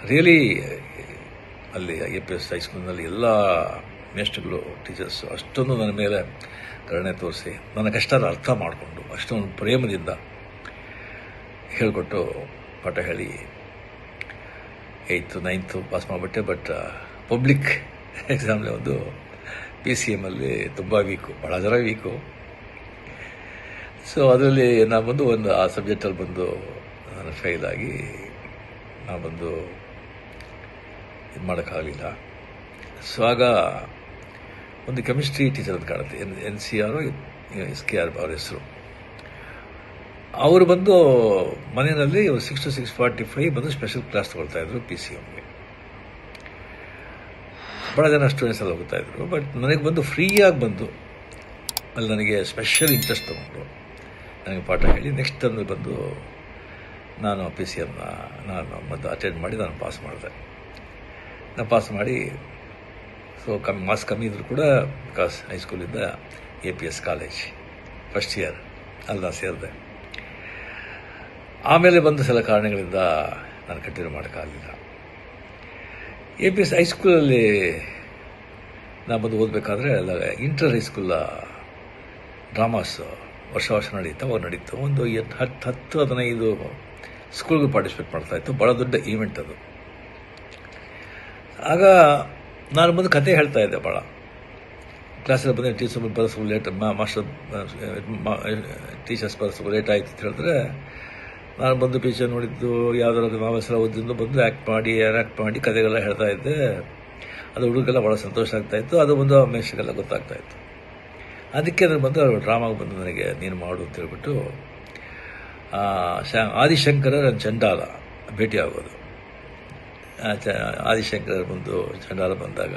Really ಅಲ್ಲಿ A P S ಹೈಸ್ಕೂಲ್ನಲ್ಲಿ ಎಲ್ಲ ಮೇಸ್ಟ್ಗಳು teachers ಅಷ್ಟೊಂದು ನನ್ನ ಮೇಲೆ ಕರುಣೆ ತೋರಿಸಿ ನನ್ನ ಕಷ್ಟ ಅರ್ಥ ಮಾಡಿಕೊಂಡು ಅಷ್ಟೊಂದು ಪ್ರೇಮದಿಂದ ಹೇಳಿಕೊಟ್ಟು ಪಾಠ ಹೇಳಿ ಏಯ್ತು ನೈನ್ತು ಪಾಸ್ ಮಾಡಿಬಿಟ್ಟೆ. ಬಟ್ ಪಬ್ಲಿಕ್ ಎಕ್ಸಾಮ್ಲಿ ಒಂದು ಪಿ ಸಿ ಎಮ್ಮಲ್ಲಿ ತುಂಬ ವೀಕು ಭಾಳ ಜನ ವೀಕು ಸೊ ಅದರಲ್ಲಿ ನಾನು ಬಂದು ಒಂದು ಆ ಸಬ್ಜೆಕ್ಟಲ್ಲಿ ಬಂದು ನಾನು ಫೇಲಾಗಿ ನಾನು ಬಂದು ಇದು ಮಾಡೋಕ್ಕಾಗಲಿಲ್ಲ. ಸೊ ಆಗ ಒಂದು ಕೆಮಿಸ್ಟ್ರಿ ಟೀಚರ್ ಅಂತ ಕಾಣುತ್ತೆ. N N C R S K R ಅವ್ರ ಹೆಸರು. ಅವರು ಬಂದು ಮನೆಯಲ್ಲಿ six to six forty five ಬಂದು ಸ್ಪೆಷಲ್ ಕ್ಲಾಸ್ ತಗೊಳ್ತಾ ಇದ್ರು ಪಿ ಸಿ ಎಮ್ಗೆ ಭಾಳ ಜನ ಸ್ಟೂಡೆಂಟ್ಸ್ ಎಲ್ಲ ಹೋಗ್ತಾ ಇದ್ರು. ಬಟ್ ನನಗೆ ಬಂದು ಫ್ರೀಯಾಗಿ ಬಂದು ಅಲ್ಲಿ ನನಗೆ ಸ್ಪೆಷಲ್ ಇಂಟ್ರೆಸ್ಟ್ ತೊಗೊಂಡು ನನಗೆ ಪಾಠ ಹೇಳಿ ನೆಕ್ಸ್ಟ್ ತಂದು ಬಂದು ನಾನು ಪಿ ಸಿ ಎಮ್ನ ನಾನು ಮತ್ತು ಅಟೆಂಡ್ ಮಾಡಿ ನಾನು ಪಾಸ್ ಮಾಡಿದೆ. ಪಾಸ್ ಮಾಡಿ ಸೊ ಕಮ್ಮಿ, ಮಾರ್ಕ್ಸ್ ಕಮ್ಮಿ ಇದ್ದರೂ ಕೂಡ because ಹೈಸ್ಕೂಲಿಂದ A P S college first year ಅಲ್ಲಿ ನಾನು ಸೇರಿದೆ. ಆಮೇಲೆ ಬಂದ ಸಲ ಕಾರಣಗಳಿಂದ ನಾನು ಕಂಟಿನ್ಯೂ ಮಾಡೋಕ್ಕಾಗಲಿಲ್ಲ ಎ ಪಿ ಎಸ್ ಹೈಸ್ಕೂಲಲ್ಲಿ ನಾನು ಬಂದು ಓದಬೇಕಾದ್ರೆ, ಅಲ್ಲ ಇಂಟರ್ ಹೈಸ್ಕೂಲ ಡ್ರಾಮಾಸ್ ವರ್ಷ ವರ್ಷ ನಡೀತಾ ಅವಾಗ ನಡೀತು. ಒಂದು ಹತ್ತು ಹತ್ತು, ಹದಿನೈದು ಸ್ಕೂಲ್ಗೆ ಪಾರ್ಟಿಸಿಪೇಟ್ ಮಾಡ್ತಾಯಿತ್ತು ಭಾಳ ದೊಡ್ಡ ಈವೆಂಟ್ ಅದು. ಆಗ ನಾನು ಬಂದು ಕತೆ ಹೇಳ್ತಾ ಇದ್ದೆ ಭಾಳ ಕ್ಲಾಸಲ್ಲಿ ಬಂದರೆ ಟೀಚರ್ ಸ್ವಲ್ಪ ಲೇಟ್ ಮಾಸ್ಟರ್ ಟೀಚರ್ಸ್ ಸ್ವಲ್ಪ ಲೇಟ್ ಆಯಿತು ಅಂತ ಹೇಳಿದ್ರೆ ನಾನು ಬಂದು ಪೀಚರ್ ನೋಡಿದ್ದು, ಯಾವುದಾದ್ರು ಮಾವಸರ ಓದಿದ್ದು ಬಂದು ಆ್ಯಕ್ಟ್ ಮಾಡಿ ಆ್ಯಕ್ಟ್ ಮಾಡಿ ಕತೆಗೆಲ್ಲ ಹೇಳ್ತಾ ಇದ್ದೆ. ಅದು ಹುಡುಗರಿಗೆಲ್ಲ ಭಾಳ ಸಂತೋಷ ಆಗ್ತಾ ಇತ್ತು. ಅದು ಮೇಷ್ಗೆಲ್ಲ ಗೊತ್ತಾಗ್ತಾ ಇತ್ತು. ಅದಕ್ಕೆ ಅದ್ರ ಬಂದು ಡ್ರಾಮಾಗೆ ಬಂದು ನನಗೆ ನೀನು ಮಾಡು ಅಂತ ಹೇಳ್ಬಿಟ್ಟು ಆದಿಶಂಕರ ಚಂಡಾಲ ಭೇಟಿ ಆಗೋದು ಚ ಆದಿಶಂಕರ ಬಂದು ಚಂಡಾಲ ಬಂದಾಗ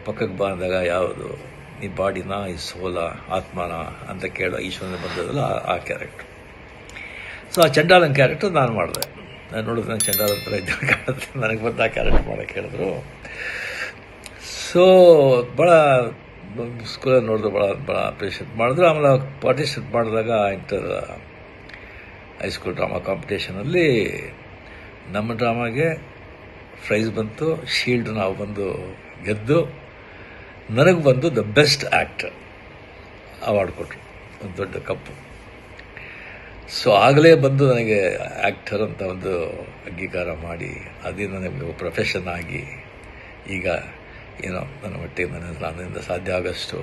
ಪಕ್ಕಕ್ಕೆ ಬಂದಾಗ ಯಾವುದು? ಈ ಬಾಡಿನ? ಈ ಸೋಲ? ಆತ್ಮನ? ಅಂತ ಕೇಳೋ ಈಶ್ವರನ ಬಂದದಲ್ಲ ಆ- ಕ್ಯಾರೆಕ್ಟ್ರು ಸೊ ಆ ಚಂಡಾಲನ ಕ್ಯಾರೆಕ್ಟರ್ ನಾನು ಮಾಡಿದೆ. ನಾನು ನೋಡಿದ್ರೆ ನಾನು ಚಂಡಾಲ ಹತ್ರ ಇದ್ದ ಕಾಣುತ್ತೆ. ನನಗೆ ಬಂದು ಆ ಕ್ಯಾರೆಕ್ಟರ್ ಮಾಡೋಕ್ಕೆ ಹೇಳಿದ್ರು. ಸೊ ಭಾಳ ಸ್ಕೂಲಲ್ಲಿ ನೋಡಿದ್ರು ಭಾಳ ಭಾಳ ಅಪ್ರಿಷಿಯೇಟ್ ಮಾಡಿದ್ರು. ಆಮೇಲೆ ಪಾರ್ಟಿಸಿಪೇಟ್ ಮಾಡಿದಾಗ ಇಂಟರ್ ಹೈಸ್ಕೂಲ್ ಡ್ರಾಮಾ ಕಾಂಪಿಟೇಷನಲ್ಲಿ ನಮ್ಮ ಡ್ರಾಮಾಗೆ ಪ್ರೈಸ್ ಬಂತು, ಶೀಲ್ಡ್ ನಾವು ಬಂದು ಗೆದ್ದು, ನನಗೆ ಬಂದು ದ ಬೆಸ್ಟ್ ಆ್ಯಕ್ಟರ್ ಅವಾರ್ಡ್ ಕೊಟ್ಟರು ಒಂದು ದೊಡ್ಡ ಕಪ್ಪು. ಸೊ ಆಗಲೇ ಬಂದು ನನಗೆ ಆ್ಯಕ್ಟರ್ ಅಂತ ಒಂದು ಅಂಗೀಕಾರ ಮಾಡಿ ಅದೇ ನನಗೆ ಪ್ರೊಫೆಷನ್ ಆಗಿ ಈಗ ಏನೋ ನನ್ನ ಮಟ್ಟಿಗೆ ನನ್ನ ನನ್ನಿಂದ ಸಾಧ್ಯ ಆಗೋಷ್ಟು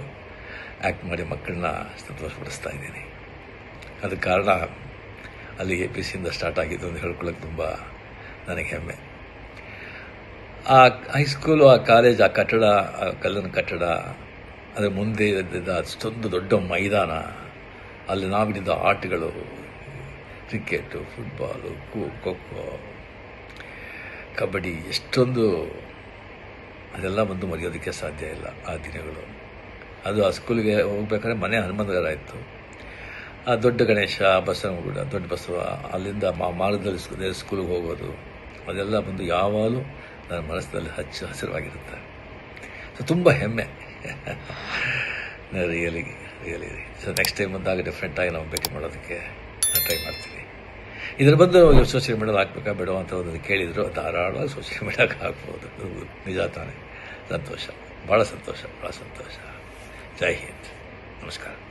ಆ್ಯಕ್ಟ್ ಮಾಡಿ ಮಕ್ಕಳನ್ನ ಸಂತೋಷಪಡಿಸ್ತಾ ಇದ್ದೀನಿ. ಅದಕ್ಕೆ ಕಾರಣ ಅಲ್ಲಿ ಎ ಪಿ ಸಿಯಿಂದ ಸ್ಟಾರ್ಟ್ ಆಗಿದ್ದು ಅಂತ ಹೇಳ್ಕೊಳ್ಳೋಕೆ ತುಂಬ ನನಗೆ ಹೆಮ್ಮೆ. ಆ ಹೈಸ್ಕೂಲು ಆ ಕಾಲೇಜ್ ಆ ಕಟ್ಟಡ, ಆ ಕಲ್ಲಿನ ಕಟ್ಟಡ, ಅದರ ಮುಂದೆ ಇದ್ದಿದ್ದ ಅಷ್ಟೊಂದು ದೊಡ್ಡ ಮೈದಾನ. ಅಲ್ಲಿ ನಾವಿದ್ದ ಆಟಗಳು ಕ್ರಿಕೆಟು ಫುಟ್ಬಾಲು ಖೋ ಖೋ ಕಬಡ್ಡಿ, ಎಷ್ಟೊಂದು ಅದೆಲ್ಲ ಬಂದು ಮರೆಯೋದಕ್ಕೆ ಸಾಧ್ಯ ಇಲ್ಲ ಆ ದಿನಗಳು. ಅದು ಆ ಸ್ಕೂಲಿಗೆ ಹೋಗ್ಬೇಕಾದ್ರೆ ಮನೆ ಹನುಮಂತಗರ ಇತ್ತು. ಆ ದೊಡ್ಡ ಗಣೇಶ ಬಸವನಗುಡ ದೊಡ್ಡ ಬಸವ, ಅಲ್ಲಿಂದ ಮಾ ಮಾರ್ಗದಲ್ಲಿ ಸ್ಕೂಲಿಗೆ ಹೋಗೋದು, ಅದೆಲ್ಲ ಬಂದು ಯಾವಾಗಲೂ ನನ್ನ ಮನಸ್ಸಿನಲ್ಲಿ ಹಚ್ಚ ಹಸಿರವಾಗಿರುತ್ತೆ ಸೊ ತುಂಬ ಹೆಮ್ಮೆ. Really really so next time ಬಂದಾಗ ಡಿಫ್ರೆಂಟಾಗಿ ನಾವು ಭೇಟಿ ಮಾಡೋದಕ್ಕೆ ನಾನು ಟ್ರೈ ಮಾಡ್ತೀನಿ. ಇದರ ಬಂದು ಸೋಷಿಯಲ್ ಮೀಡಿಯಾದ ಹಾಕ್ಬೇಕಾ ಬೇಡ ಅಂತ ಒಂದು ಕೇಳಿದರು. ಧಾರಾಳವಾಗಿ ಸೋಷಿಯಲ್ ಮೀಡಿಯಾಗೆ ಹಾಕ್ಬೋದು. ನಿಜ ತಾನೇ. ಸಂತೋಷ. ಭಾಳ ಸಂತೋಷ. ಭಾಳ ಸಂತೋಷ. ಜೈ ಹಿಂದ್. ನಮಸ್ಕಾರ.